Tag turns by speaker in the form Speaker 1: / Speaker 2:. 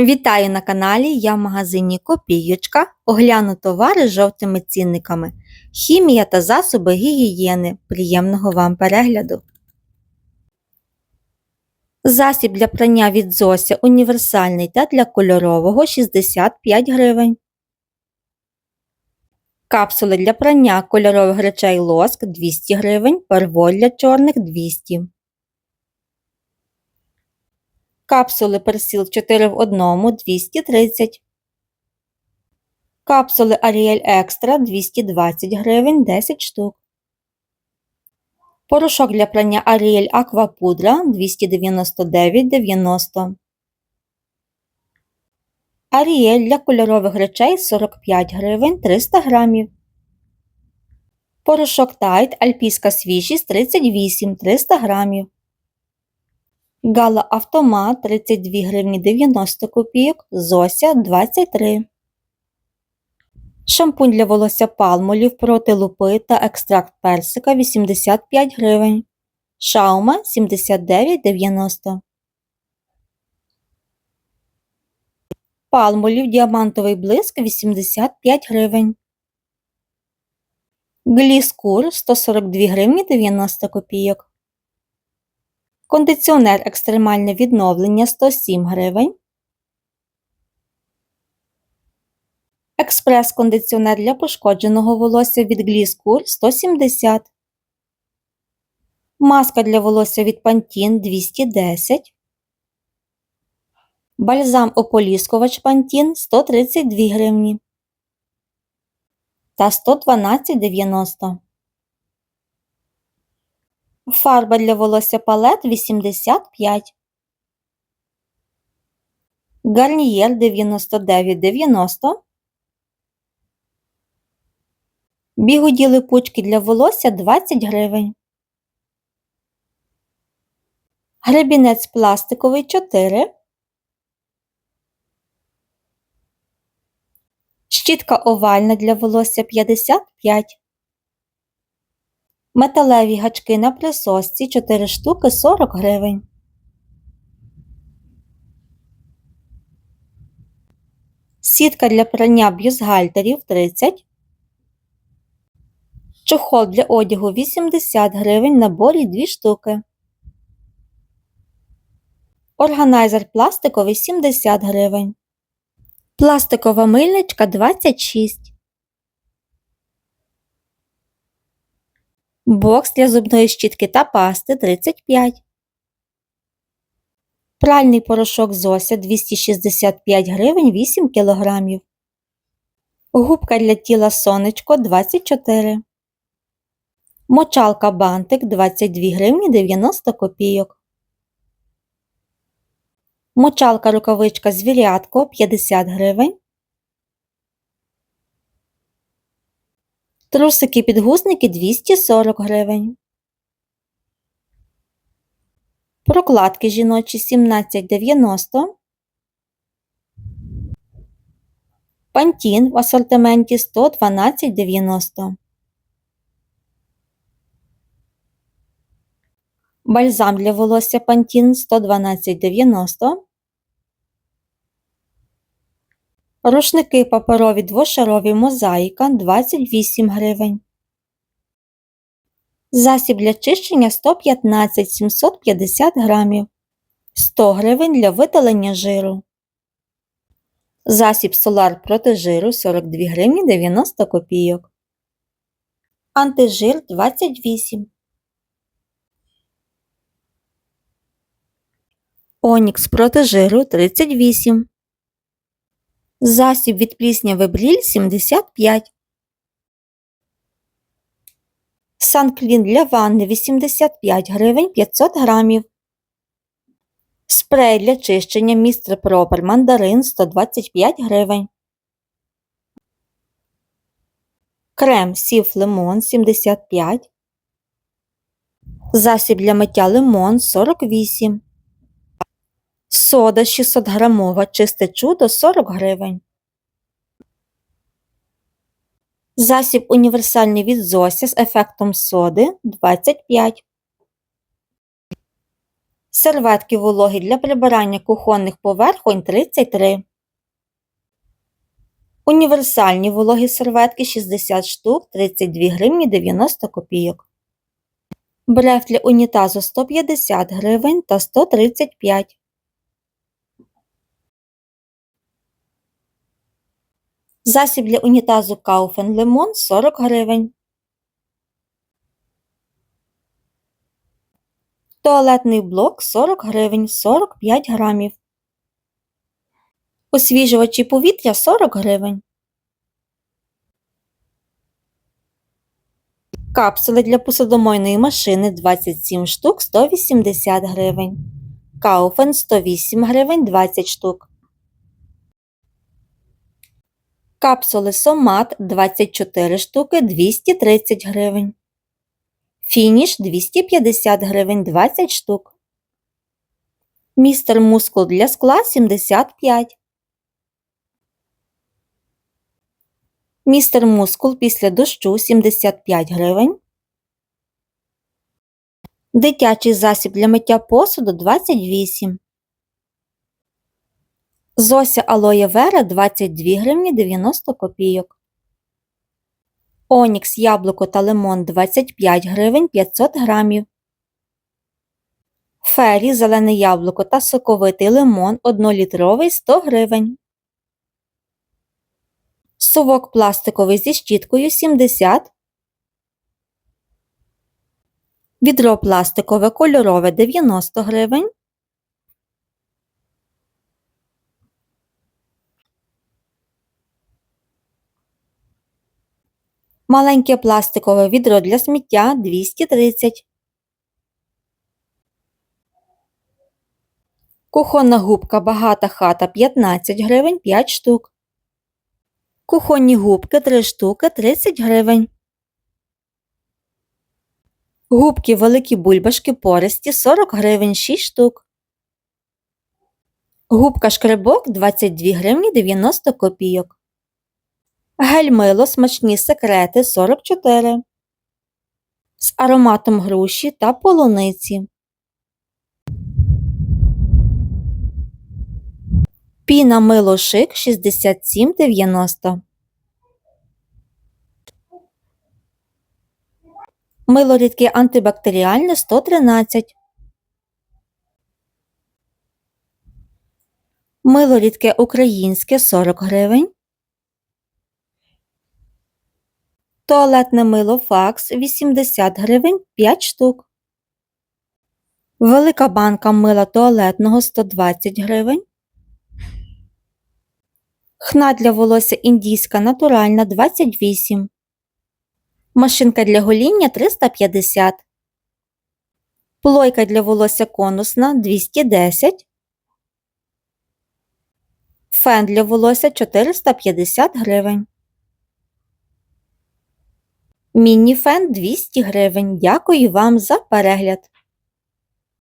Speaker 1: Вітаю на каналі. Я в магазині Копієчка. Огляну товари з жовтими цінниками. Хімія та засоби гігієни. Приємного вам перегляду. Засіб для прання від Зося універсальний та для кольорового 65 гривень. Капсули для прання кольорових речей лоск 200 гривень, перволь для чорних 200 Капсули персіл 4 в 1 230 Капсули Ariel Extra 220 гривень 10 штук. Порошок для прання Aqua Pudra 299,90 Ariel для кольорових речей 45 гривень 300 грамів. Порошок Tide Альпійська свіжість 38 300 грамів. Гала Автомат 32 гривні 90 копійок, Зося 23. Шампунь для волосся Палмолів проти лупи та екстракт персика 85 гривень. Шаума 79,90. Палмолів діамантовий блиск 85 гривень. Гліскур 142 гривні 90 копійок. Кондиціонер екстремальне відновлення 107 гривень. Експрес-кондиціонер для пошкодженого волосся від Гліскур 170. Маска для волосся від Pantene 210. Бальзам ополіскувач Pantene 132 гривні та 112,90 Фарба для волосся палет 85. Гарнієр 99,90. Бігуді липучки для волосся 20 гривень. Гребінець пластиковий 4. Щітка овальна для волосся 55. Металеві гачки на присосці 4 штуки 40 гривень. Сітка для прання бюстгальтерів 30. Чохол для одягу 80 гривень наборі 2 штуки. Органайзер пластиковий 70 гривень. Пластикова мильничка 26. Бокс для зубної щітки та пасти 35. Пральний порошок Зося 265 гривень 8 кг. Губка для тіла сонечко 24. Мочалка бантик 22 гривні 90 копійок. Мочалка рукавичка звірятко 50 гривень. Трусики підгузники 240 гривень. Прокладки жіночі 17,90. Пантін в асортименті 112,90. Бальзам для волосся Пантін 112,90. Рушники паперові двошарові мозаїка 28 гривень. Засіб для чищення 115 750 грамів. 100 гривень для видалення жиру. Засіб Солар проти жиру 42 гривні 90 копійок. Антижир 28. Онікс проти жиру 38. Засіб від плісняви бріль 75. Санклін для ванни 85 гривень 500 грамів. Спрей для чищення містер Пропер мандарин 125 гривень. Крем сів лимон 75. Засіб для миття лимон 48. Сода 600 грамова чисте чудо 40 гривень. Засіб універсальний від Зося з ефектом соди 25. Серветки вологі для прибирання кухонних поверхонь 33. Універсальні вологі серветки 60 штук 32 гривні 90 копійок. Бреф для унітазу 150 гривень та 135. Засіб для унітазу Kaufen Lemon 40 гривень. Туалетний блок 40 гривень 45 грамів. Освіжувачі повітря 40 гривень. Капсули для посудомойної машини 27 штук 180 гривень. Кауфен 108 гривень 20 штук. Капсули Сомат 24 штуки 230 гривень. Фініш 250 гривень 20 штук. Містер мускул для скла 75. Містер мускул після дощу 75 гривень. Дитячий засіб для миття посуду 28. Зося алоє вера 22 гривні 90 копійок. Онікс яблуко та лимон 25 гривень 500 грамів. Фері зелене яблуко та соковитий лимон 1-літровий 100 гривень. Сувок пластиковий зі щіткою 70. Відро пластикове кольорове 90 гривень. Маленьке пластикове відро для сміття 230. Кухонна губка багата хата 15 гривень 5 штук. Кухонні губки 3 штуки 30 гривень. Губки великі бульбашки пористі 40 гривень 6 штук. Губка шкребок 22 гривні 90 копійок. Гель мило смачні секрети 44. З ароматом груші та полуниці. Піна мило шик 67,90. Мило рідке антибактеріальне 113. Мило рідке українське 40 гривень. Туалетне мило факс 80 гривень 5 штук. Велика банка мила туалетного 120 гривень. Хна для волосся індійська натуральна 28. Машинка для гоління 350. Плойка для волосся конусна 210. Фен для волосся 450 гривень. Міні-фен 200 гривень. Дякую вам за перегляд.